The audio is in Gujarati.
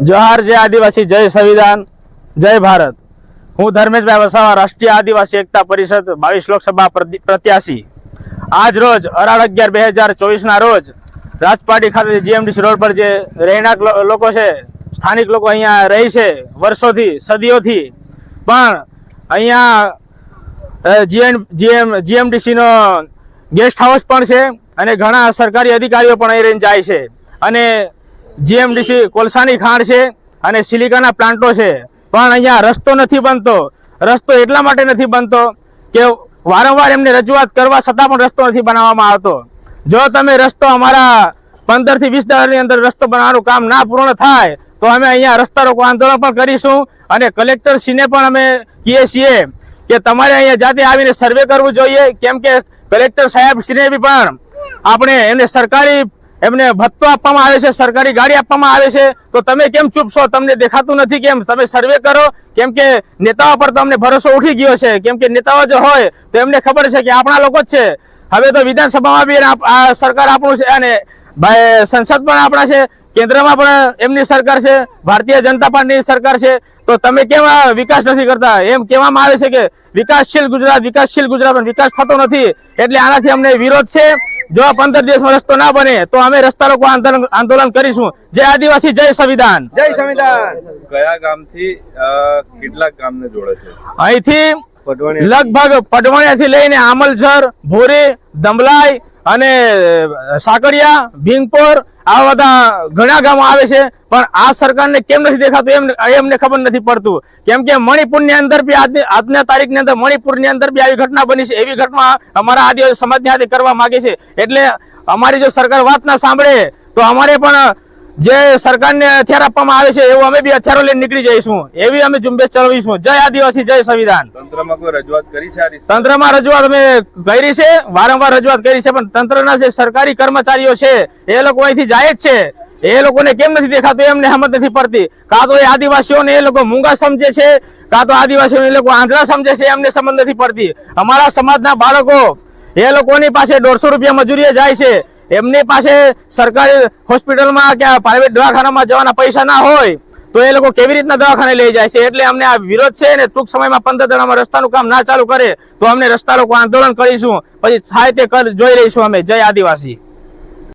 જોહાર જય આદિવાસી, જય સંવિધાન, જય ભારત. હું ધર્મેશભાઈ વસાવા રાષ્ટ્રીય આદિવાસી એકતા પરિષદ, બાવીસ લોકસભા પ્રતિ- પ્રત્યાશી. આજ રોજ, અઢાર અગિયાર બે હજાર ચોવીસના રોજ રાજપાટી ખાતે જીએમડીસી રોડ પર જે રહેણાંક લોકો છે, સ્થાનિક લોકો અહીંયા રહે છે, વર્ષોથી, સદીઓથી. પણ અહીંયા જીએમ જીએમ, જીએમડીસીનો ગેસ્ટ હાઉસ પણ છે અને ઘણા સરકારી અધિકારીઓ પણ અહીં રહીને જાય છે. અને જીએમડીસી કોલસાની ખાણ છે અને સિલિકાના પ્લાન્ટો છે. પણ અહીંયા રસ્તો નથી બનતો. રસ્તો એટલા માટે નથી બનતો કે વારંવાર એમને રજૂઆત કરવા છતાં પણ રસ્તો નથી બનાવવામાં આવતો. જો તમે રસ્તો અમારા પંદરથી વીસ દાડાની અંદર રસ્તો બનાવવાનું કામ ના પૂર્ણ થાય, તો અમે અહીંયા રસ્તા રોકો આંદોલન પણ કરીશું અને કલેક્ટર શ્રીને પણ અમે કહીએ છીએ કે તમારે અહીંયા જાતે આવીને સર્વે કરવું જોઈએ. કેમ કે કલેક્ટર સાહેબ શ્રીને બી પણ આપણે એમને સરકારી એમને ભત્તો આપવામાં આવે છે, સરકારી ગાડી આપવામાં આવે છે. તો તમે કેમ ચૂપ છો? તમને દેખાતું નથી કેમ? તમે સર્વે કરો. કેમ કે નેતાઓ પર તમને ભરોસો ઉઠી ગયો છે. કેમ કે નેતાઓ જો હોય તો એમને ખબર છે કે આપણા લોકો જ છે. હવે તો વિધાનસભામાં બી સરકાર આપણું છે અને સંસદ પણ આપણા છે. કેન્દ્રમાં પણ એમની સરકાર છે ભારતીય જનતા પાર્ટીની સરકાર છે. તો તમે કેમ વિકાસ નથી કરતા? એમ કહેવામાં આવે છે કે વિકાસશીલ ગુજરાત વિકાસશીલ ગુજરાત પણ વિકાસ થતો નથી. એટલે આનાથી અમને વિરોધ છે. જો આ પંદર દિવસમાં રસ્તો ના બને તો અમે રસ્તા રોકો આંદોલન કરીશું. જય આદિવાસી જય સંવિધાન. જય સંવિધાન. કયા ગામથી કેટલાક ગામને જોડે છે? અહીંથી લગભગ પડવાણિયાથી લઈને આમલઝર ભોરી દમલાઈ અને સાકરિયા ભીંગપોર આ બધા ઘણા ગામો આવે છે, પણ આ સરકારને કેમ નથી દેખાતું? એમ એમને ખબર નથી પડતું. કેમ કે મણિપુરની અંદર બી આજની તારીખની અંદર મણિપુરની અંદર બી આવી ઘટના બની છે. એવી ઘટના અમારા આદિવાસી સમાજની હાથે કરવા માંગે છે. એટલે અમારી જો સરકાર વાત ના સાંભળે, તો અમારે પણ જે સરકારને હથિયાર આપવામાં આવે છે એવું અમે બી હથિયારો લઈને નીકળી જઈશું. એવી અમે ઝુંબેશ ચલાવીશું. જય આદિવાસી જય સંવિધાન. તંત્રમાં કોઈ રજૂઆત કરી છે તંત્રમાં રજૂઆત અમે કરી છે વારંવાર રજૂઆત કરી છે પણ તંત્રના જે સરકારી કર્મચારીઓ છે એ લોકો અહીંથી જાય જ છે. એ લોકોને કેમ નથી દેખાતું? એમને સમજ નથી પડતી. કાં તો એ આદિવાસીઓને એ લોકો મૂંગા સમજે છે કાં તો આદિવાસીઓને એ લોકો આંધળા સમજે છે એમને સમજ નથી પડતી. અમારા સમાજના બાળકો એ લોકોની પાસે દોઢસો રૂપિયા મજૂરીએ જાય છે. એમની પાસે સરકારી હોસ્પિટલમાં કે પ્રાઇવેટ દવાખાનામાં જવાના પૈસા ના હોય, તો એ લોકો કેવી રીતના દવાખાને લઈ જાય છે? એટલે અમને આ વિરોધ છે ને, ટૂંક સમયમાં પંદર દાડામાં રસ્તાનું કામ ના ચાલુ કરે, તો અમને રસ્તા લોકો આંદોલન કરીશું. પછી થાય તે કર, જોઈ રહીશું અમે. જય આદિવાસી.